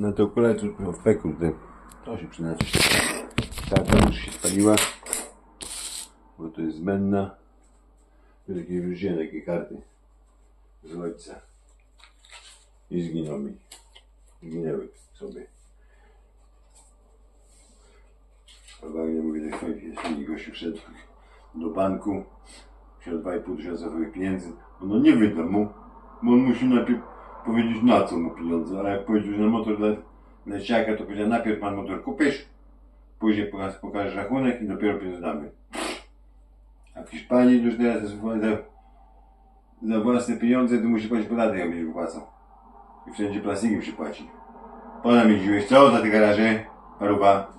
Na okulary to w peku, te, to się przynajmniej. Ta już się spaliła, bo to jest zbędna. Tu takie wyrzuciłem takie karty z ojca. I zginął mi. Zginęły sobie. Spokojnie mówię do swoich jeśli gościu wszedł do banku, wziął 2,5 tysiąca swoich pieniędzy, no nie wydam mu, bo on musi najpierw powiedzieć na co mu pieniądze, ale jak powiedział, że na motor dla leciaka, to powiedział najpierw pan motor kupisz, później pokaż, pokażesz rachunek i dopiero pieniądze damy. A w Hiszpanii już teraz za, za, własne pieniądze to musi płacić podatek, jak będziesz wypłacał. I wszędzie plastikiem się płaci. Pana mi dziwiłeś, co za te garaże? Paruba.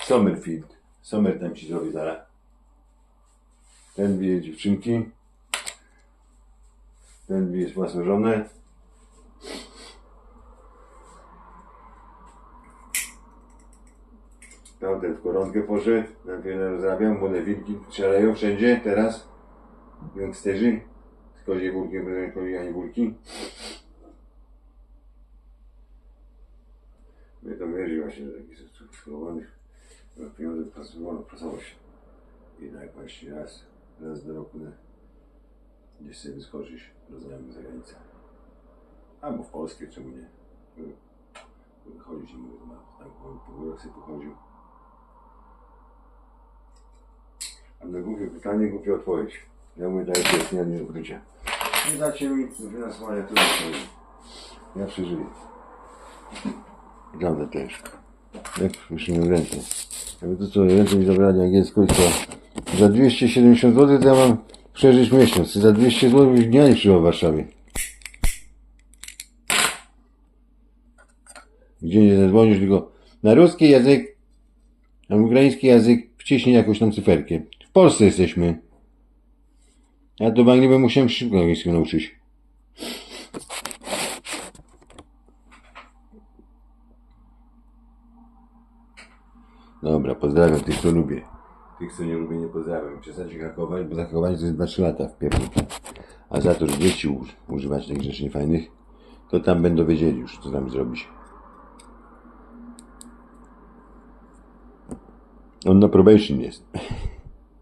Summerfield. Summer tam ci zrobi zaraz. Ten bije dziewczynki. Ten bije własną żonę. Tamten w koronkę poszedł. Najpierw rozrabiam. Młode wilki strzelają wszędzie teraz. Gangsterzy. Z koziej wólki, będą koziej ani wólki. Mnie to mierzy właśnie do takich schorowanych pieniądze pracowało, pracowało się. Jednak właśnie raz, raz do roku na, gdzieś sobie wyskoczyć do znajomych za granicę. Albo w Polskę, czemu nie? Chodzić nie mówię, tam po, górach sobie pochodził. A na głupie pytanie, głupia odpowiedź. Ja mówię, dajcie wyjaśnienie ukrycia. Nie dacie mi nie powiem. Ja przeżyję. Wygląda też. Jak musimy rękę. Jakby to co, ręce mi zabrali angielską to za 270 zł to ja mam przeżyć miesiąc. Za 200 zł dnia nie przyjął w Warszawie. Gdzie nie zadzwonisz, tylko na ruski język, na ukraiński język wciśnij jakąś tam cyferkę. W Polsce jesteśmy. Ja do Anglii bym musiał szybko angielskiego nauczyć. Dobra, pozdrawiam tych, co lubię. Tych, co nie lubię, nie pozdrawiam. Przestańcie hakować, bo zahakowanie to jest 2-3 lata w pierwszym. A za to, że dzieci używać tych rzeczy niefajnych, to tam będą wiedzieli już, co tam zrobić. On na probation jest.